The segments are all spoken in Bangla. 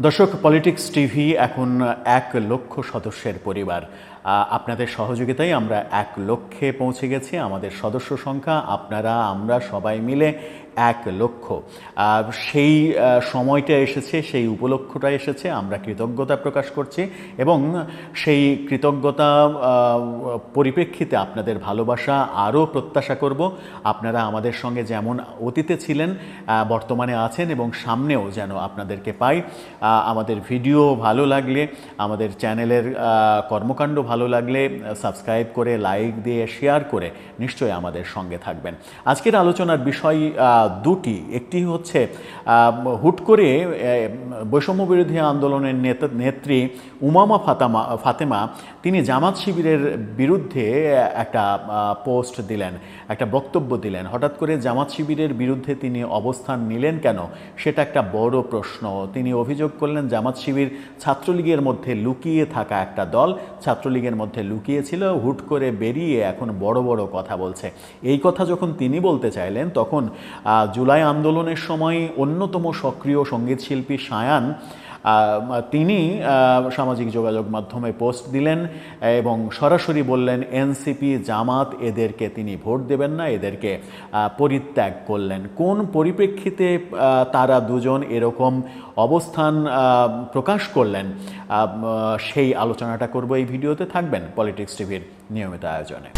দর্শক পলিটিক্স টিভি এখন এক লক্ষ সদস্যের পরিবার। আপনাদের সহযোগিতায় আমরা এক লক্ষে পৌঁছে গেছি, আমাদের সদস্য সংখ্যা, আপনারা, আমরা সবাই মিলে এক লক্ষ। সেই সময়টা এসেছে, সেই উপলক্ষটা এসেছে, আমরা কৃতজ্ঞতা প্রকাশ করছি এবং সেই কৃতজ্ঞতা পরিপ্রেক্ষিতে আপনাদের ভালোবাসা আরও প্রত্যাশা করব। আপনারা আমাদের সঙ্গে যেমন অতীতে ছিলেন বর্তমানে আছেন এবং সামনেও যেন আপনাদেরকে পাই। আমাদের ভিডিও ভালো লাগলে, আমাদের চ্যানেলের কর্মকাণ্ড ভালো লাগলে সাবস্ক্রাইব করে লাইক দিয়ে শেয়ার করে নিশ্চয়ই আমাদের সঙ্গে থাকবেন। আজকের আলোচনার বিষয় দুটি। একটি হচ্ছে হুট করে বৈষম্য বিরোধী আন্দোলনের নেতা- নেত্রী উমামা ফাতামা, ফাতেমা, তিনি জামাত শিবিরের বিরুদ্ধে একটা পোস্ট দিলেন, একটা বক্তব্য দিলেন। হঠাৎ করে জামাত শিবিরের বিরুদ্ধে তিনি অবস্থান নিলেন কেন? সেটা একটা বড় প্রশ্ন। তিনি অভিযোগ করলেন, জামাত শিবির ছাত্রলীগের মধ্যে লুকিয়ে থাকা একটা দল ছাত্রলীগের মধ্যে লুকিয়েছিল, হুট করে বেরিয়ে এখন বড় বড় কথা বলছে। এই কথা যখন তিনি বলতে চাইলেন, তখন জুলাই আন্দোলনের সময় অন্যতম সক্রিয় সংগীত শিল্পী সায়ান তিনি সামাজিক যোগাযোগ মাধ্যমে পোস্ট দিলেন এবং সরাসরি বললেন, এনসিপি জামাত এদেরকে তিনি ভোট দেবেন না, এদেরকে পরিত্যাগ করলেন। কোন পরিপ্রেক্ষিতে তারা দুজন এরকম অবস্থান প্রকাশ করলেন সেই আলোচনাটা করব এই ভিডিওতে, থাকবেন পলিটিক্স টিভির নিয়মিত আয়োজনে।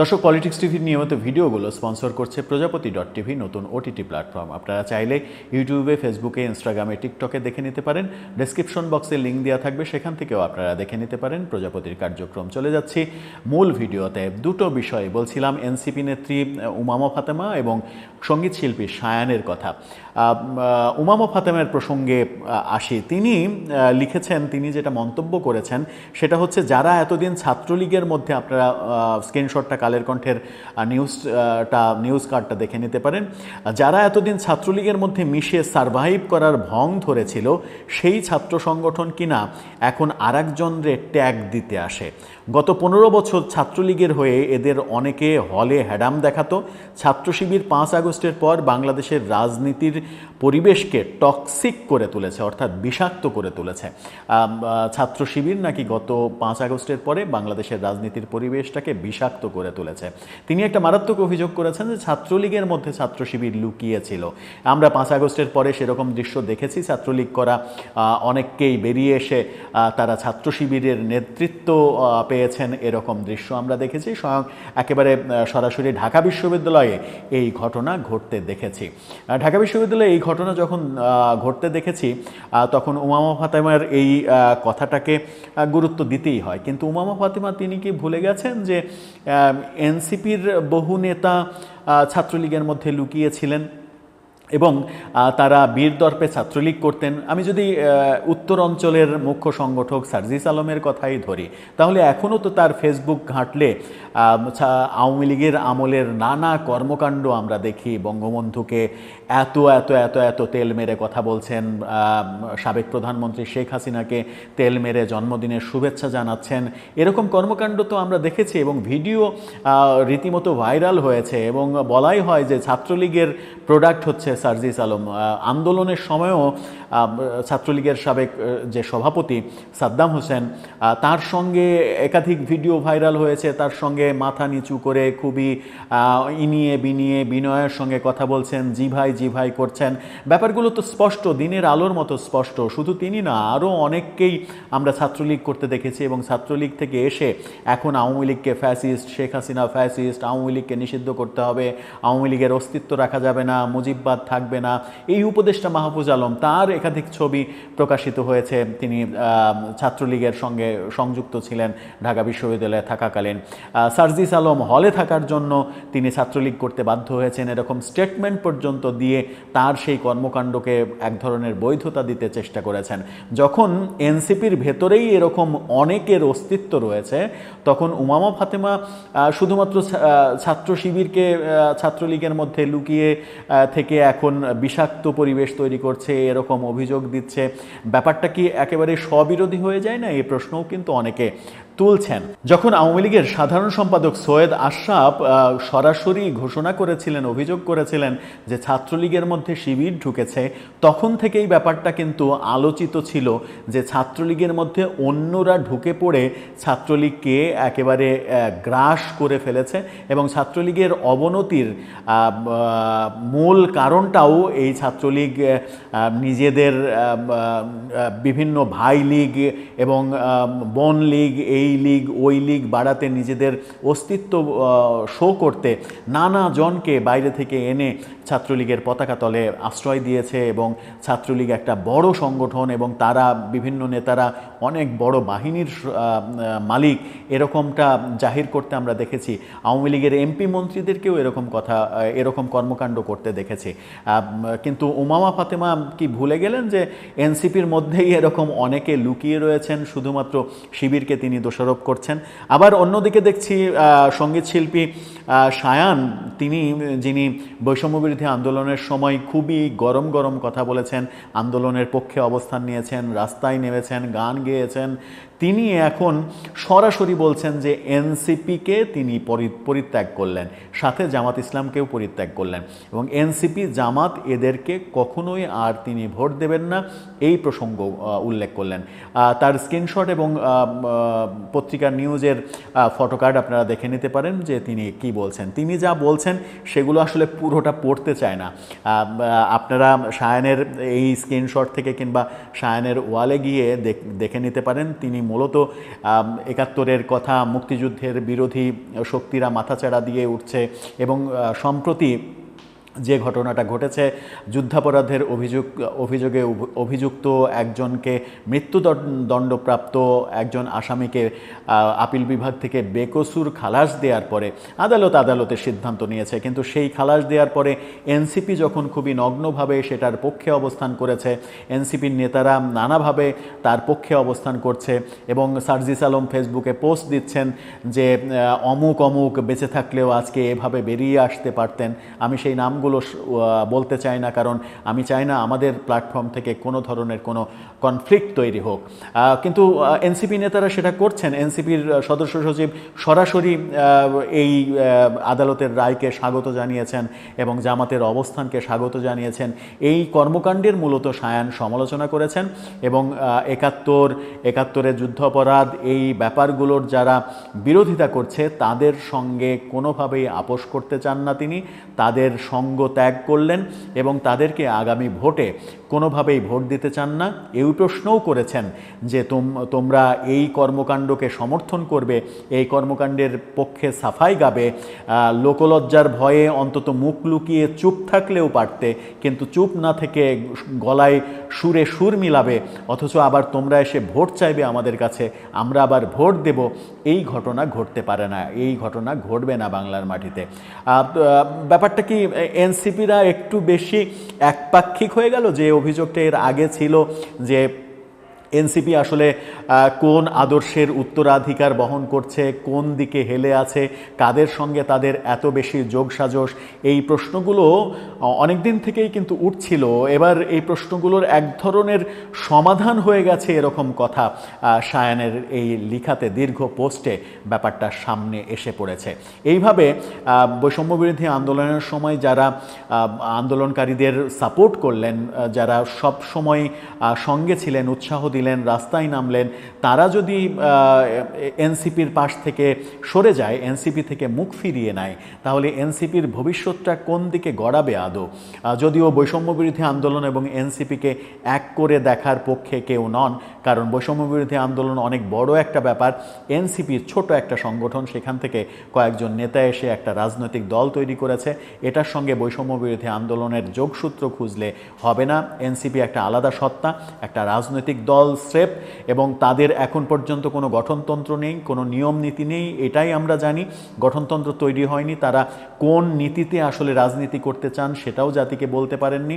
দর্শক পলিটিক্স টিভির নিয়মিত ভিডিওগুলো স্পন্সর করছে প্রজাপতি ডট টিভি নতুন ওটিটি প্ল্যাটফর্ম আপনারা চাইলে ইউটিউবে ফেসবুকে ইনস্টাগ্রামে টিকটকে দেখে নিতে পারেন। ডেসক্রিপশন বক্সে লিঙ্ক দেওয়া থাকবে, সেখান থেকেও আপনারা দেখে নিতে পারেন। প্রজাপতির কার্যক্রম চলে যাচ্ছি। মূল ভিডিওতে দুটো বিষয় বলছিলাম এনসিপি নেত্রী উমামা ফাতেমা এবং সংগীত শিল্পী সায়ানের কথা। উমামা ফাতেমার প্রসঙ্গে আসি। তিনি লিখেছেন, তিনি যেটা মন্তব্য করেছেন, সেটা হচ্ছে, যারা এতদিন ছাত্রলীগের মধ্যে আপনারা স্ক্রিনশটটা কালের কণ্ঠের নিউজটা নিউজ কার্ডটা দেখে নিতে পারেন। যারা এতদিন ছাত্রলীগের মধ্যে মিশে সারভাইভ করার ভং ধরেছিল, সেই ছাত্র সংগঠন কিনা, এখন আরেকজনরে ট্যাগ দিতে আসে। গত পনেরো বছর ছাত্রলীগের হয়ে এদের অনেকে হলে হ্যাডাম দেখাতো। ছাত্র শিবির পাঁচ আগস্টের পর বাংলাদেশের রাজনীতির পরিবেশকে টক্সিক করে তুলেছে অর্থাৎ বিষাক্ত করে তুলেছে। ছাত্র শিবির নাকি গত পাঁচ আগস্টের পরে বাংলাদেশের রাজনীতির পরিবেশটাকে বিষাক্ত করে তুলেছে। তিনি একটা মারাত্মক অভিযোগ করেছেন যে ছাত্রলীগের মধ্যে ছাত্র শিবির লুকিয়েছিল। আমরা পাঁচ আগস্টের পরে সেরকম দৃশ্য দেখেছি ছাত্রলীগ করা অনেককেই বেরিয়ে এসে তারা ছাত্র শিবিরের নেতৃত্ব আহ, পেয়েছেন এরকম দৃশ্য আমরা দেখেছি। স্বয়ং একেবারে সরাসরি ঢাকা বিশ্ববিদ্যালয়ে এই ঘটনা ঘটতে দেখেছি। ঢাকা বিশ্ববিদ্যালয়ে এই ঘটনা যখন ঘটতে দেখেছি তখন উমামা ফাতেমার এই কথাটাকে গুরুত্ব দিতেই হয়। কিন্তু উমামা ফাতেমা তিনি কি ভুলে গেছেন যে এনসিপির বহু নেতা ছাত্রলীগের মধ্যে লুকিয়েছিলেন? এবং তারা বীর দর্পে ছাত্রলীগ করতেন। আমি যদি উত্তর অঞ্চলের মুখ্য সংগঠক সার্জিস আলমের কথাই ধরি, তাহলে এখনও তো তার ফেসবুক ঘাঁটলে আওয়ামী লীগের আমলের নানা কর্মকাণ্ড আমরা দেখি বঙ্গবন্ধুকে এত এত এত এত তেল মেরে কথা বলছেন সাবেক প্রধানমন্ত্রী শেখ হাসিনাকে তেল মেরে জন্মদিনের শুভেচ্ছা জানাচ্ছেন। এরকম কর্মকাণ্ড তো আমরা দেখেছি এবং ভিডিও রীতিমতো ভাইরাল হয়েছে এবং বলাই হয় যে ছাত্রলীগের প্রোডাক্ট হচ্ছে সার্জিস আলম। আন্দোলনের সময়ও ছাত্রলীগের সাবেক যে সভাপতি সাদ্দাম হোসেন তার সঙ্গে একাধিক ভিডিও ভাইরাল হয়েছে। তার সঙ্গে মাথা নিচু করে খুবই ইনিয়ে বিনিয়ে বিনয়ের সঙ্গে কথা বলছেন। জি ভাই জি ভাই করছেন। ব্যাপারগুলো তো স্পষ্ট, দিনের আলোর মতো স্পষ্ট। শুধু তিনি না, আরও অনেককেই আমরা ছাত্রলীগ করতে দেখেছি এবং ছাত্রলীগ থেকে এসে এখন আওয়ামী লীগকে ফ্যাসিস্ট শেখ হাসিনা ফ্যাসিস্ট আওয়ামী লীগকে নিষিদ্ধ করতে হবে। আওয়ামী লীগের অস্তিত্ব রাখা যাবে না, মুজিববাদ থাকবে না। এই উপদেষ্টা মাহফুজ আলম, তার একাধিক ছবি প্রকাশিত হয়েছে। তিনি ছাত্রলীগের সঙ্গে সংযুক্ত ছিলেন ঢাকা বিশ্ববিদ্যালয়ে থাকাকালীন। সার্জিস আলম হলে থাকার জন্য তিনি ছাত্রলীগ করতে বাধ্য হয়েছেন। এরকম স্টেটমেন্ট পর্যন্ত দিয়ে তার সেই কর্মকাণ্ডকে এক ধরনের বৈধতা দিতে চেষ্টা করেছেন। যখন এনসিপির ভেতরেই এরকম অনেকের অস্তিত্ব রয়েছে, তখন উমামা ফাতেমা শুধুমাত্র ছাত্র শিবিরকে ছাত্রলীগের মধ্যে লুকিয়ে থেকে এখন বিষাক্ত পরিবেশ তৈরি করছে, এরকম অভিযোগ দিচ্ছে। ব্যাপারটা কি একেবারে স্ববিরোধী হয়ে যায় না? এই প্রশ্নও কিন্তু অনেকে তুলছেন। যখন আওয়ামী লীগের সাধারণ সম্পাদক সৈয়দ আশরাফ সরাসরি ঘোষণা করেছিলেন, অভিযোগ করেছিলেন যে ছাত্রলীগের মধ্যে শিবির ঢুকেছে, তখন থেকেই ব্যাপারটা কিন্তু আলোচিত ছিল যে ছাত্রলীগের মধ্যে অন্যরা ঢুকে পড়ে ছাত্রলীগকে একেবারে গ্রাস করে ফেলেছে এবং ছাত্রলীগের অবনতির মূল কারণটাও এই ছাত্রলীগ নিজেদের বিভিন্ন ভাই লীগ এবং বন লীগ এই লীগ, ওই লীগ বাড়াতে নিজেদের অস্তিত্ব শো করতে নানা জনকে বাইরে থেকে এনে ছাত্রলীগের পতাকা তলে আশ্রয় দিয়েছে এবং ছাত্রলীগ একটা বড় সংগঠন এবং তারা, বিভিন্ন নেতারা অনেক বড় বাহিনীর মালিক। এরকমটা জাহির করতে আমরা দেখেছি। আওয়ামী লীগের এমপি মন্ত্রীদেরকেও এরকম কথা এরকম কর্মকাণ্ড করতে দেখেছি। কিন্তু উমামা ফাতেমা কি ভুলে গেলেন যে এনসিপির মধ্যেই এরকম অনেকে লুকিয়ে রয়েছেন? শুধুমাত্র শিবিরকে তিনি দোষারোপ করছেন। আবার অন্যদিকে দেখছি আহ, সংগীত শিল্পী আহ, সায়ান তিনি যিনি বৈষম্যবিরোধী আন্দোলনের সময় খুবই গরম গরম কথা বলেছেন আন্দোলনের পক্ষে অবস্থান নিয়েছেন রাস্তায় নেমেছেন গান গেয়েছেন। তিনি এখন সরাসরি বলছেন যে এনসিপিকে তিনি পরিত্যাগ করলেন সাথে জামাত ইসলামকেও পরিত্যাগ করলেন এবং এনসিপি জামাত এদেরকে কখনোই আর তিনি ভোট দেবেন না এই প্রসঙ্গ উল্লেখ করলেন। তার স্ক্রিনশট এবং পত্রিকার নিউজের ফটোকার্ড আপনারা দেখে নিতে পারেন যে তিনি কি বলছেন। তিনি যা বলছেন সেগুলো আসলে পুরোটা পড়তে চায় না। আপনারা সায়নের এই স্ক্রিনশট থেকে কিংবা সায়নের ওয়ালে গিয়ে দেখে নিতে পারেন। তিনি মূলত একাত্তরের কথা, মুক্তিযুদ্ধের বিরোধী শক্তিরা মাথাচাড়া দিয়ে উঠছে এবং সম্প্রতি যে ঘটনাটা ঘটেছে, যুদ্ধাপরাধের অভিযোগ, অভিযোগে অভিযুক্ত একজনকে মৃত্যুদণ্ডপ্রাপ্ত একজন আসামিকে আপিল বিভাগ থেকে বেকসুর খালাস দেওয়ার পরে আদালত আদালতের সিদ্ধান্ত নিয়েছে। কিন্তু সেই খালাস দেওয়ার পরে এনসিপি যখন খুবই নগ্নভাবে সেটার পক্ষে অবস্থান করেছে, এনসিপির নেতারা নানাভাবে তার পক্ষে অবস্থান করছে এবং সার্জিস আলম ফেসবুকে পোস্ট দিচ্ছেন যে অমুক অমুক বেঁচে থাকলেও আজকে এভাবে বেরিয়ে আসতে পারতেন। আমি সেই নামগুলো স- আহ, বলতে চাই না কারণ আমি চাই না আমাদের প্ল্যাটফর্ম থেকে কোনো ধরনের কোনো কনফ্লিক্ট তৈরি হোক। কিন্তু এনসিপি নেতারা সেটা করছেন। এনসিপির সদস্য সচিব সরাসরি এই আদালতের রায়কে স্বাগত জানিয়েছেন এবং জামাতের অবস্থানকে স্বাগত জানিয়েছেন। এই কর্মকাণ্ডের মূলত সায়ান সমালোচনা করেছেন এবং একাত্তর একাত্তরের যুদ্ধাপরাধ এই ব্যাপারগুলোর যারা বিরোধিতা করছে তাদের সঙ্গে কোনোভাবেই আপোষ করতে চান না তিনি। তাদের সঙ্গ ত্যাগ করলেন এবং তাদেরকে আগামী ভোটে কোনোভাবেই ভোট দিতে চান না। এই প্রশ্নও করেছেন যে তোম, তোমরা এই কর্মকাণ্ডকে সমর্থন করবে, এই কর্মকাণ্ডের পক্ষে সাফাই গাবে। লোকলজ্জার ভয়ে অন্তত মুখ লুকিয়ে চুপ থাকলেও পারতে, কিন্তু চুপ না থেকে গলায় সুরে সুর মিলাবে, অথচ আবার তোমরা এসে ভোট চাইবে আমাদের কাছে, আমরা আবার ভোট দেব। এই ঘটনা ঘটতে পারে না, এই ঘটনা ঘটবে না বাংলার মাটিতে। ব্যাপারটা কি এনসিপিরা একটু বেশি একপাক্ষিক হয়ে গেল যে অভিযোগটা এর আগে ছিল যে এনসিপি আসলে কোন আদর্শের উত্তরাধিকার বহন করছে, কোন দিকে হেলে আছে, কাদের সঙ্গে তাদের এত বেশি যোগসাজশ, এই প্রশ্নগুলো অনেক দিন থেকেই কিন্তু উঠছিল। এবার এই প্রশ্নগুলোর এক ধরনের সমাধান হয়ে গেছে এরকম কথা সায়ানের এই লিখাতে দীর্ঘ পোস্টে ব্যাপারটা সামনে এসে পড়েছে। এইভাবে বৈষম্যবিরোধী আন্দোলনের সময় যারা আন্দোলনকারীদের সাপোর্ট করলেন যারা সব সময় সঙ্গে ছিলেন, উৎসাহ দিলেন, রাস্তায় নামলেন। তারা যদি এনসিপির পাশ থেকে সরে যায়, এনসিপি থেকে মুখ ফিরিয়ে নেয়, তাহলে এনসিপির ভবিষ্যৎটা কোন দিকে গড়াবে আদৌ? যদিও বৈষম্যবিরোধী আন্দোলন এবং এনসিপিকে এক করে দেখার পক্ষে কেউ নন, কারণ বৈষম্য বৈষম্যবিরোধী আন্দোলন অনেক বড় একটা ব্যাপার। এনসিপির ছোট একটা সংগঠন, সেখান থেকে কয়েকজন নেতা এসে একটা রাজনৈতিক দল তৈরি করেছে। এটার সঙ্গে বৈষম্য বৈষম্যবিরোধী আন্দোলনের যোগসূত্র খুঁজলে হবে না। এনসিপি একটা আলাদা সত্তা, একটা রাজনৈতিক দল স্রেপ এবং তাদের এখন পর্যন্ত কোনো গঠনতন্ত্র নেই, কোনো নিয়ম নীতি নেই, এটাই আমরা জানি। গঠনতন্ত্র তৈরি হয়নি, তারা কোন নীতিতে আসলে রাজনীতি করতে চান সেটাও জাতিকে বলতে পারেননি।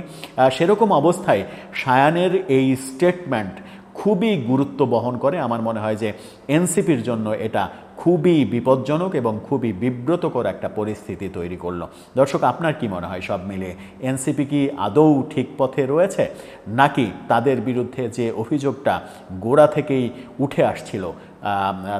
সেরকম অবস্থায় সায়ানের এই স্টেটমেন্ট খুবই গুরুত্ব বহন করে। আমার মনে হয় যে এনসিপির জন্য এটা খুবই বিপজ্জনক এবং খুবই বিব্রতকর একটা পরিস্থিতি তৈরি করল। দর্শক, আপনার কি মনে হয় সব মিলে এনসিপি কি আদৌ ঠিক পথে রয়েছে? নাকি তাদের বিরুদ্ধে যে অভিযোগটা গোড়া থেকেই উঠে আসছিল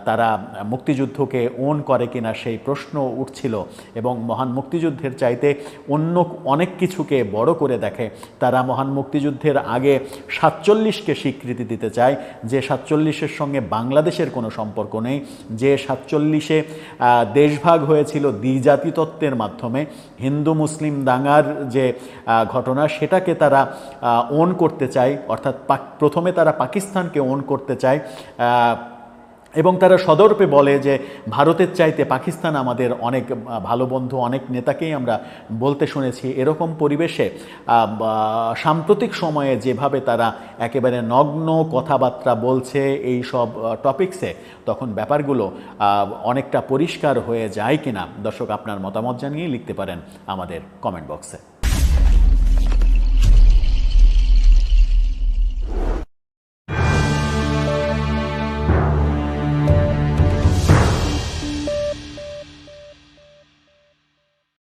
তারা মুক্তিযুদ্ধকে ওন করে কিনা সেই প্রশ্ন উঠছিল এবং মহান মুক্তিযুদ্ধের চাইতে অন্য অনেক কিছুকে বড় করে দেখে। তারা মহান মুক্তিযুদ্ধের আগে সাতচল্লিশকে স্বীকৃতি দিতে চায়। যে সাতচল্লিশের সঙ্গে বাংলাদেশের কোনো সম্পর্ক নেই। যে সাতচল্লিশে দেশভাগ হয়েছিল দ্বিজাতি তত্ত্বের মাধ্যমে। হিন্দু, মুসলিম দাঙ্গার যে ঘটনা সেটাকে তারা ওন করতে চায়। অর্থাৎ প্রথমে তারা পাকিস্তানকে ওন করতে চায়। এবং তারা সদর্পে বলে যে, ভারতের চাইতে পাকিস্তান আমাদের অনেক ভালো বন্ধু, অনেক নেতাকেই আমরা বলতে শুনেছি। এরকম পরিবেশে সাম্প্রতিক সময়ে যেভাবে তারা একেবারে নগ্ন কথাবার্তা বলছে এই সব টপিকসে তখন ব্যাপারগুলো অনেকটা পরিষ্কার হয়ে যায় কিনা? দর্শক, আপনার মতামত জানিয়ে লিখতে পারেন আমাদের কমেন্ট বক্সে